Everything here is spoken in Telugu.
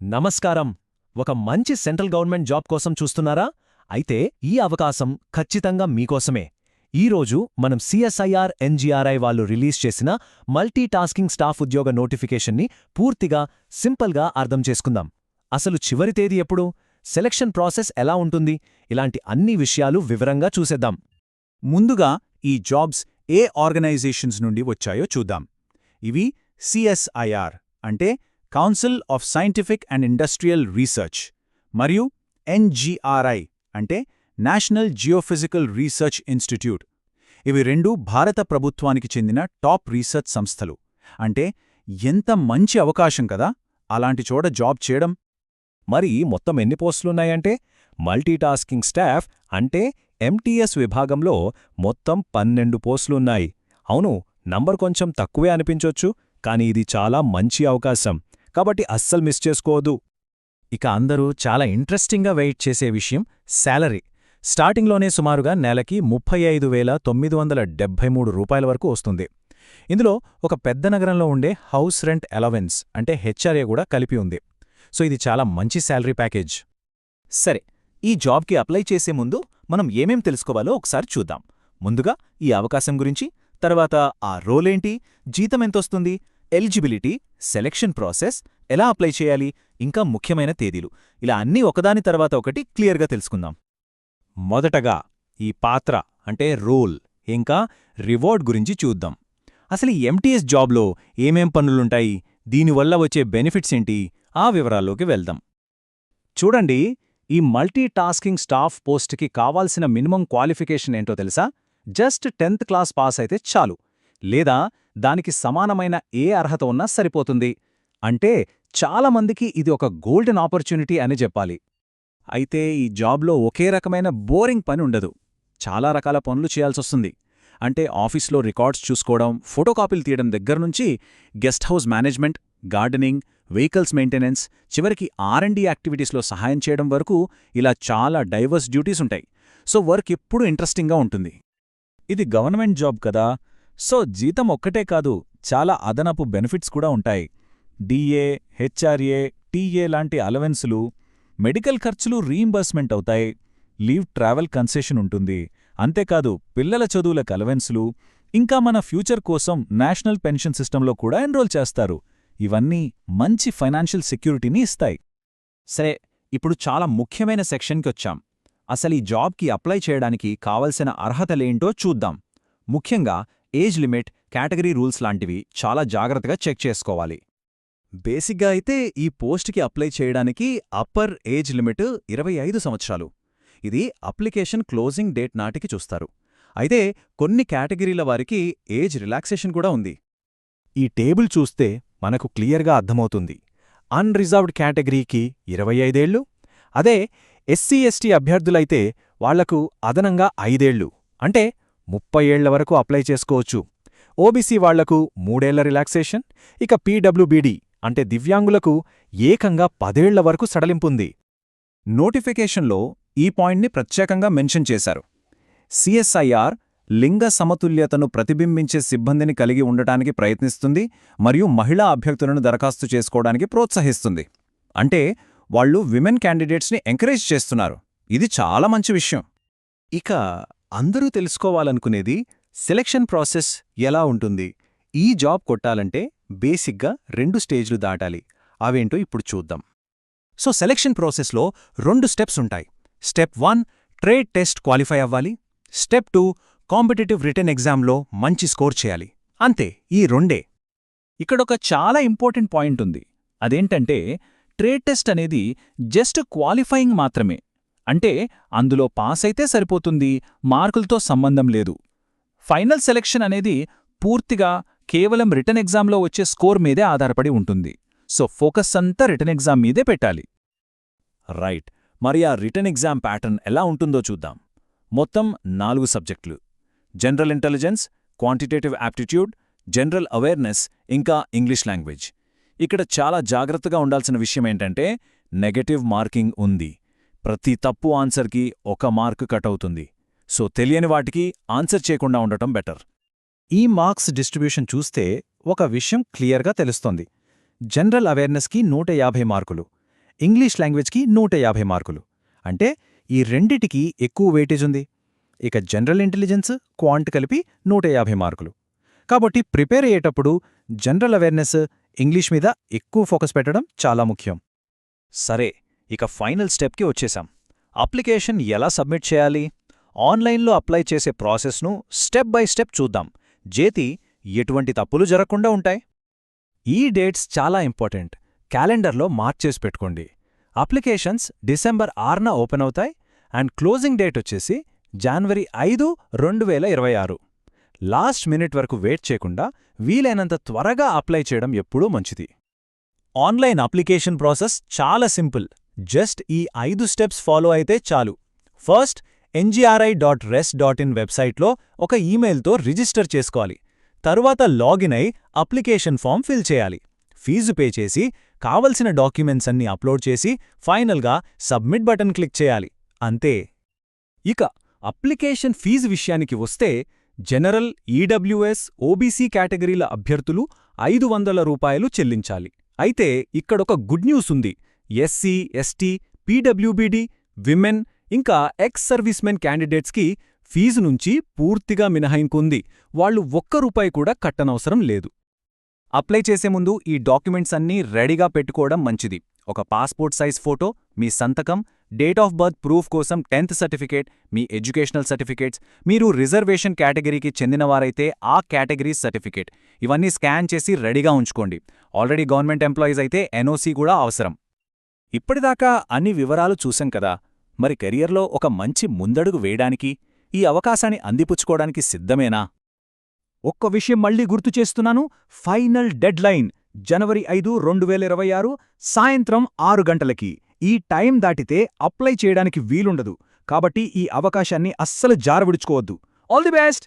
నమస్కారం. ఒక మంచి సెంట్రల్ గవర్నమెంట్ జాబ్ కోసం చూస్తున్నారా? అయితే ఈ అవకాశం ఖచ్చితంగా మీకోసమే. ఈరోజు మనం సిఎస్ఐఆర్ ఎన్జీఆర్ఐ వాళ్ళు రిలీజ్ చేసిన మల్టీ టాస్కింగ్ స్టాఫ్ ఉద్యోగ నోటిఫికేషన్ని పూర్తిగా సింపుల్గా అర్థం చేసుకుందాం. అసలు చివరి తేదీ ఎప్పుడు? సెలక్షన్ ప్రాసెస్ ఎలా ఉంటుంది? ఇలాంటి అన్ని విషయాలు వివరంగా చూసేద్దాం. ముందుగా ఈ జాబ్స్ ఏ ఆర్గనైజేషన్స్ నుండి వచ్చాయో చూద్దాం. ఇవి సిఎస్ఐఆర్ అంటే council of scientific and industrial research మరియు ఎన్జీఆర్ఐ అంటే నేషనల్ జియోఫిజికల్ రీసెర్చ్ ఇన్స్టిట్యూట్ ఇవి రెండు భారత ప్రభుత్వానికి చెందిన టాప్ రీసెర్చ్ సంస్థలు. అంటే ఎంత మంచి అవకాశం కదా అలాంటి చోట జాబ్ చేయడం. మరి మొత్తం ఎన్ని పోస్టులున్నాయంటే? మల్టీటాస్కింగ్ స్టాఫ్ అంటే ఎంటీఎస్ విభాగంలో మొత్తం పన్నెండు పోస్టులున్నాయి. అవును నంబర్ కొంచెం తక్కువే అనిపించొచ్చు కానీ ఇది చాలా మంచి అవకాశం. కాబట్టి అస్సలు మిస్ చేసుకోవద్దు. ఇక అందరూ చాలా ఇంట్రెస్టింగ్గా వెయిట్ చేసే విషయం శాలరీ. స్టార్టింగ్లోనే సుమారుగా నెలకి ముప్పై ఐదు వేల తొమ్మిది వందల డెబ్భై మూడు రూపాయల వరకు వస్తుంది. ఇందులో ఒక పెద్ద నగరంలో ఉండే హౌస్ రెంట్ అలవెన్స్ అంటే హెచ్ఆర్ఏ కూడా కలిపి ఉంది. సో ఇది చాలా మంచి శాలరీ ప్యాకేజ్. సరే ఈ జాబ్కి అప్లై చేసే ముందు మనం ఏమేం తెలుసుకోవాలో ఒకసారి చూద్దాం. ముందుగా ఈ అవకాశం గురించి తర్వాత ఆ రోలేంటి జీతం ఎంతొస్తుంది ఎలిజిబిలిటీ సెలెక్షన్ ప్రాసెస్ ఎలా అప్లై చేయాలి ఇంకా ముఖ్యమైన తేదీలు. ఇలా అన్నీ ఒకదాని తర్వాత ఒకటి క్లియర్గా తెలుసుకుందాం. మొదటగా ఈ పాత్ర అంటే రోల్ ఇంకా రివార్డ్ గురించి చూద్దాం. అసలు ఈ ఎంటీఎస్ జాబ్లో ఏమేం పనులుంటాయి దీనివల్ల వచ్చే బెనిఫిట్స్ ఏంటి ఆ వివరాల్లోకి వెళ్దాం. చూడండి ఈ మల్టీ టాస్కింగ్ స్టాఫ్ పోస్ట్కి కావాల్సిన మినిమం క్వాలిఫికేషన్ ఏంటో తెలుసా? జస్ట్ టెన్త్ క్లాస్ పాస్ అయితే చాలు. లేదా దానికి సమానమైన ఏ అర్హత ఉన్నా సరిపోతుంది. అంటే చాలామందికి ఇది ఒక గోల్డెన్ ఆపర్చునిటీ అని చెప్పాలి. అయితే ఈ జాబ్లో ఒకే రకమైన బోరింగ్ పని ఉండదు. చాలా రకాల పనులు చేయాల్సొస్తుంది అంటే ఆఫీస్లో రికార్డ్స్ చూసుకోవడం ఫోటోకాపీలు తీయడం దగ్గర్నుంచి guest house management gardening vehicles maintenance చివరికి ఆర్ అండ్ యాక్టివిటీస్లో సహాయం చేయడం వరకు ఇలా చాలా డైవర్స్ డ్యూటీస్ ఉంటాయి. సో వర్క్ ఎప్పుడూ ఇంట్రెస్టింగ్గా ఉంటుంది. ఇది గవర్నమెంట్ జాబ్ కదా! సో జీతం ఒక్కటే కాదు చాలా అదనపు బెనిఫిట్స్ కూడా ఉంటాయి. డిఏ హెచ్ఆర్ఏ టీఏ లాంటి అలవెన్సులు మెడికల్ ఖర్చులు రీయింబర్స్మెంట్ అవుతాయి. లీవ్ ట్రావెల్ కన్సెషన్ ఉంటుంది. అంతేకాదు పిల్లల చదువులకు అలవెన్సులు ఇంకా మన ఫ్యూచర్ కోసం నేషనల్ పెన్షన్ సిస్టంలో కూడా ఎన్రోల్ చేస్తారు. ఇవన్నీ మంచి ఫైనాన్షియల్ సెక్యూరిటీని ఇస్తాయి. సరే ఇప్పుడు చాలా ముఖ్యమైన సెక్షన్కి వచ్చాం. అసలు ఈ జాబ్కి అప్లై చేయడానికి కావలసిన అర్హతలేంటో చూద్దాం. ముఖ్యంగా ఏజ్ లిమిట్ కేటగిరీ రూల్స్ లాంటివి చాలా జాగ్రత్తగా చెక్ చేసుకోవాలి. బేసిక్గా అయితే ఈ పోస్ట్కి అప్లై చేయడానికి అప్పర్ ఏజ్ లిమిట్ ఇరవై ఐదు సంవత్సరాలు. ఇది అప్లికేషన్ క్లోజింగ్ డేట్ నాటికి చూస్తారు. అయితే కొన్ని కేటగిరీల వారికి ఏజ్ రిలాక్సేషన్ కూడా ఉంది. ఈ టేబుల్ చూస్తే మనకు క్లియర్గా అర్థమవుతుంది. అన్రిజర్వ్డ్ కేటగిరీకి ఇరవై ఐదేళ్ళు అదే ఎస్సీ ఎస్టీ అభ్యర్థులైతే వాళ్ళకు అదనంగా ఐదేళ్ళు అంటే ముప్పై ఏళ్ళ వరకు అప్లై చేసుకోవచ్చు. ఓబీసీ వాళ్ళకు మూడేళ్ళ రిలాక్సేషన్ ఇక పీడబ్ల్యూబీడీ అంటే దివ్యాంగులకు ఏకంగా పదేళ్ళ వరకు సడలింపుంది. నోటిఫికేషన్లో ఈ పాయింట్ని ప్రత్యేకంగా మెన్షన్ చేశారు. సిఎస్ఐఆర్ లింగ సమతుల్యతను ప్రతిబింబించే సిబ్బందిని కలిగి ఉండటానికి ప్రయత్నిస్తుంది మరియు మహిళా అభ్యర్థులను దరఖాస్తు చేసుకోవడానికి ప్రోత్సహిస్తుంది. అంటే వాళ్ళు విమెన్ క్యాండిడేట్స్ని ఎంకరేజ్ చేస్తున్నారు. ఇది చాలా మంచి విషయం. ఇక అందరూ తెలుసుకోవాలనుకునేది సెలక్షన్ ప్రాసెస్ ఎలా ఉంటుంది? ఈ జాబ్ కొట్టాలంటే బేసిక్గా రెండు స్టేజ్లు దాటాలి. అవేంటో ఇప్పుడు చూద్దాం. సో సెలక్షన్ ప్రాసెస్లో రెండు స్టెప్స్ ఉంటాయి. Step one trade test qualify అవ్వాలి. స్టెప్ టూ కాంపిటేటివ్ రిటర్న్ ఎగ్జామ్లో మంచి స్కోర్ చేయాలి. అంతే ఈ రెండే. ఇక్కడొక చాలా ఇంపార్టెంట్ పాయింట్ ఉంది. అదేంటంటే ట్రేడ్ టెస్ట్ అనేది జస్ట్ క్వాలిఫైయింగ్ మాత్రమే. అంటే అందులో పాస్ అయితే సరిపోతుంది మార్కులతో సంబంధం లేదు. ఫైనల్ సెలెక్షన్ అనేది పూర్తిగా కేవలం రిటర్న్ ఎగ్జామ్లో వచ్చే స్కోర్ మీదే ఆధారపడి ఉంటుంది. సో ఫోకస్ అంతా రిటర్న్ ఎగ్జామ్ మీదే పెట్టాలి. రైట్. మరి ఆ రిటర్న్ ఎగ్జామ్ ప్యాటర్న్ ఎలా ఉంటుందో చూద్దాం. మొత్తం నాలుగు సబ్జెక్టులు. General intelligence quantitative aptitude general awareness ఇంకా ఇంగ్లీష్ లాంగ్వేజ్. ఇక్కడ చాలా జాగ్రత్తగా ఉండాల్సిన విషయం ఏంటంటే నెగటివ్ మార్కింగ్ ఉంది. ప్రతి తప్పు ఆన్సర్కి ఒక మార్క్ కట్ అవుతుంది. సో తెలియని వాటికి ఆన్సర్ చేయకుండా ఉండటం బెటర్. ఈ మార్క్స్ డిస్ట్రిబ్యూషన్ చూస్తే ఒక విషయం క్లియర్గా తెలుస్తోంది. జనరల్ అవేర్నెస్కి నూట యాభై మార్కులు ఇంగ్లీష్ లాంగ్వేజ్కి నూట యాభై మార్కులు. అంటే ఈ రెండిటికి ఎక్కువ వెయిటేజ్ ఉంది. ఇక జనరల్ ఇంటెలిజెన్స్ క్వాంట్ కలిపి నూట యాభై మార్కులు. కాబట్టి ప్రిపేర్ అయ్యేటప్పుడు జనరల్ అవేర్నెస్ ఇంగ్లీష్ మీద ఎక్కువ ఫోకస్ పెట్టడం చాలా ముఖ్యం. సరే ఇక ఫైనల్ స్టెప్కి వచ్చేసాం అప్లికేషన్ ఎలా సబ్మిట్ చేయాలి? ఆన్లైన్లో అప్లై చేసే ప్రాసెస్ను స్టెప్ బై స్టెప్ చూద్దాం. జేతి ఎటువంటి తప్పులు జరగకుండా ఉంటాయి? ఈ డేట్స్ చాలా ఇంపార్టెంట్. క్యాలెండర్లో మార్చేసి పెట్టుకోండి. అప్లికేషన్స్ డిసెంబర్ ఆరున ఓపెన్ అవుతాయి అండ్ క్లోజింగ్ డేట్ వచ్చేసి జనవరి ఐదు రెండు వేల ఇరవై ఆరు. లాస్ట్ మినిట్ వరకు వెయిట్ చేయకుండా వీలైనంత త్వరగా అప్లై చేయడం ఎప్పుడూ మంచిది. ఆన్లైన్ అప్లికేషన్ ప్రాసెస్ చాలా సింపుల్. జస్ట్ ఈ ఐదు స్టెప్స్ ఫాలో అయితే చాలు. First NGRI dot res dot in వెబ్సైట్లో ఒక ఈమెయిల్తో రిజిస్టర్ చేసుకోవాలి. తరువాత లాగిన్ అయి అప్లికేషన్ ఫామ్ ఫిల్ చేయాలి. ఫీజు పే చేసి కావలసిన డాక్యుమెంట్స్ అన్ని అప్లోడ్ చేసి ఫైనల్గా సబ్మిట్ బటన్ క్లిక్ చేయాలి. అంతే. ఇక అప్లికేషన్ ఫీజు విషయానికి వస్తే జనరల్ ఈడబ్ల్యూఎస్ ఓబీసీ కేటగిరీల అభ్యర్థులు ఐదు వందల రూపాయలు చెల్లించాలి. అయితే ఇక్కడొక గుడ్ న్యూస్ ఉంది. ఎస్సీ ఎస్టీ పీడబ్ల్యూబీడీ విమెన్ ఇంకా ఎక్స్ సర్వీస్మెన్ క్యాండిడేట్స్కి ఫీజు నుంచి పూర్తిగా మినహాయింకుంది వాళ్ళు ఒక్క రూపాయి కూడా కట్టనవసరం లేదు. అప్లై చేసే ముందు ఈ డాక్యుమెంట్స్ అన్నీ రెడీగా పెట్టుకోవడం మంచిది. ఒక పాస్పోర్ట్ సైజ్ ఫోటో మీ సంతకం డేట్ ఆఫ్ బర్త్ ప్రూఫ్ కోసం టెన్త్ సర్టిఫికేట్ మీ ఎడ్యుకేషనల్ సర్టిఫికేట్స్. మీరు రిజర్వేషన్ కేటగిరీకి చెందినవారైతే ఆ కేటగిరీ సర్టిఫికేట్. ఇవన్నీ స్కాన్ చేసి రెడీగా ఉంచుకోండి. ఆల్రెడీ గవర్నమెంట్ ఎంప్లాయీస్ అయితే ఎన్ఓసీ కూడా అవసరం. ఇప్పటిదాకా అన్ని వివరాలు చూశాం కదా మరి కెరియర్లో ఒక మంచి ముందడుగు వేయడానికి ఈ అవకాశాన్ని అందిపుచ్చుకోవడానికి సిద్ధమేనా? ఒక్క విషయం మళ్ళీ గుర్తు చేస్తున్నాను ఫైనల్ డెడ్ లైన్ జనవరి ఐదు రెండు వేల ఇరవై ఆరు సాయంత్రం ఆరు గంటలకి. ఈ టైం దాటితే అప్లై చేయడానికి వీలుండదు కాబట్టి ఈ అవకాశాన్ని అస్సలు జారవిడుచుకోవద్దు. All the best!